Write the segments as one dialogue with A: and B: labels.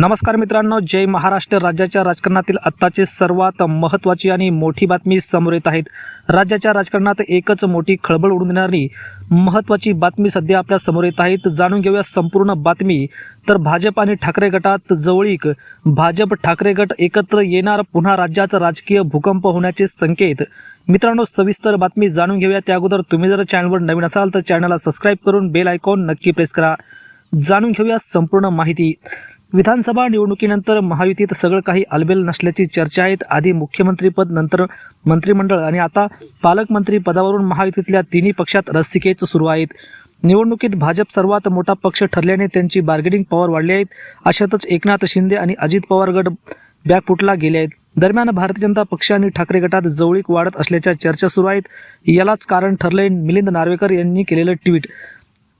A: नमस्कार मित्रांनो जय महाराष्ट्र. राज्याच्या राजकारणातील आत्ताची सर्वात महत्त्वाची आणि मोठी बातमी समोर येत आहेत. राज्याच्या राजकारणात एकच मोठी खळबळ उडून देणारी महत्त्वाची बातमी सध्या आपल्यासमोर येत आहेत. जाणून घेऊया संपूर्ण बातमी. तर भाजप आणि ठाकरे गटात जवळीक भाजप ठाकरे गट एकत्र येणार पुन्हा राज्यात राजकीय भूकंप होण्याचे संकेत. मित्रांनो सविस्तर बातमी जाणून घेऊया. त्या अगोदर तुम्ही जर चॅनलवर नवीन असाल तर चॅनलला सबस्क्राईब करून बेल आयकॉन नक्की प्रेस करा. जाणून घेऊया संपूर्ण माहिती. विधानसभा निवडणुकीनंतर महायुतीत सगळं काही अलबेल नसल्याची चर्चा आहेत. आधी मुख्यमंत्रीपद नंतर मंत्रिमंडळ आणि आता पालकमंत्री पदावरून महायुतीतल्या तिन्ही पक्षात रस्तिकेच सुरू आहेत. निवडणुकीत भाजप सर्वात मोठा पक्ष ठरल्याने त्यांची बार्गेनिंग पॉवर वाढली आहेत अशातच एकनाथ शिंदे आणि अजित पवार गट बॅकफुटला गेले आहेत. दरम्यान भारतीय जनता पक्ष आणि ठाकरे गटात जवळीक वाढत असल्याच्या चर्चा सुरू आहेत. यालाच कारण ठरले मिलिंद नार्वेकर यांनी केलेलं ट्विट.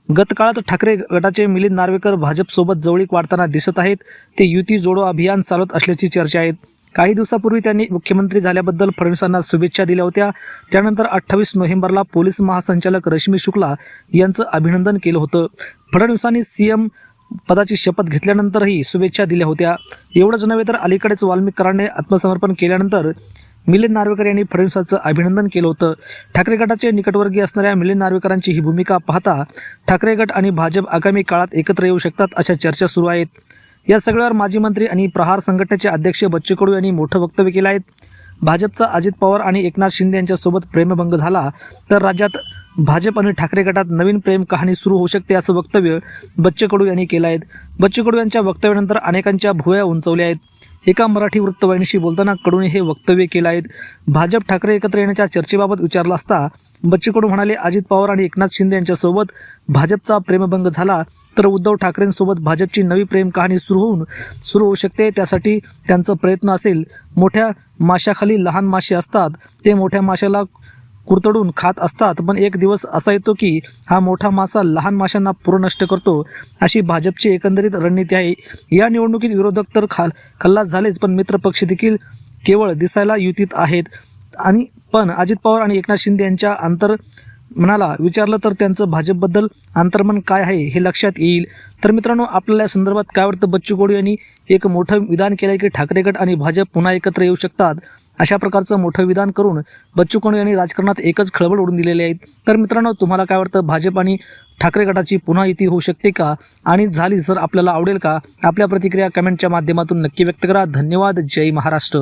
A: गतकाळात ठाकरे गटाचे मिलिंद नार्वेकर भाजपसोबत जवळीक वाढताना दिसत आहेत. ते युती जोडो अभियान चालत असल्याची चर्चा आहे काही दिवसापूर्वी त्यांनी मुख्यमंत्री झाल्याबद्दल फडणवीसांना शुभेच्छा दिल्या होत्या. त्यानंतर अठ्ठावीस नोव्हेंबरला पोलीस महासंचालक रश्मी शुक्ला यांचं अभिनंदन केलं होतं. फडणवीसांनी सीएम पदाची शपथ घेतल्यानंतरही शुभेच्छा दिल्या होत्या. एवढंच नव्हे तर अलीकडेच वाल्मिकरांनी आत्मसमर्पण केल्यानंतर मिलिंद नार्वेकर यांनी फडणवीसांचं अभिनंदन केलं होतं. ठाकरे गटाचे निकटवर्गीय असणाऱ्या मिलिंद नार्वेकरांची ही भूमिका पाहता ठाकरे गट आणि भाजप आगामी काळात एकत्र येऊ शकतात अशा चर्चा सुरू आहेत. या सगळ्यावर माजी मंत्री आणि प्रहार संघटनेचे अध्यक्ष बच्चू कडू यांनी मोठं वक्तव्य केलं आहे. भाजपचा अजित पवार आणि एकनाथ शिंदे यांच्यासोबत प्रेमभंग झाला तर राज्यात भाजप आणि ठाकरे गटात नवीन प्रेम कहाणी सुरू होऊ शकते असं वक्तव्य बच्चू कडू यांनी केलं आहे. बच्चू कडू यांच्या वक्तव्यानंतर अनेकांच्या भुवया उंचवल्या आहेत. एका मराठी वृत्तवाहिनीशी बोलताना कडूने हे वक्तव्य केलं आहेत भाजप ठाकरे एकत्र येण्याच्या चर्चेबाबत विचारलं असता बच्चू कडू म्हणाले अजित पवार आणि एकनाथ शिंदे यांच्यासोबत भाजपचा प्रेमभंग झाला तर उद्धव ठाकरेंसोबत भाजपची नवी प्रेम कहाणी सुरू होऊन सुरू होऊ शकते. त्यासाठी त्यांचा प्रयत्न असेल. मोठ्या माशाखाली लहान मासे असतात. ते मोठ्या माशाला कुरतडून खात असतात पण एक दिवस असा येतो की हा मोठा मासा लहान माशांना पूर्ण नष्ट करतो अशी भाजपची एकंदरीत रणनीती आहे. या निवडणुकीत विरोधक तर खाल खल्लास झालेच पण मित्रपक्ष देखील केवळ दिसायला युतीत आहेत. आणि पण अजित पवार आणि एकनाथ शिंदे यांच्या अंतर मनाला विचारलं तर त्यांचं भाजपबद्दल अंतर्मन काय आहे हे लक्षात येईल. तर मित्रांनो आपल्याला या संदर्भात काय वाटतं? बच्चू कोडू यांनी एक मोठं विधान केलं आहे की ठाकरेगट आणि भाजप पुन्हा एकत्र येऊ शकतात? अशा प्रकारचं मोठं विधान करून बच्चू कडू यांनी राजकारणात एकच खळबळ उडून दिलेली आहेत तर मित्रांनो तुम्हाला काय वाटतं? भाजप आणि ठाकरे गटाची पुन्हा युती होऊ शकते का? आणि झाली जर आपल्याला आवडेल का? आपल्या प्रतिक्रिया कमेंटच्या माध्यमातून नक्की व्यक्त करा. धन्यवाद. जय महाराष्ट्र.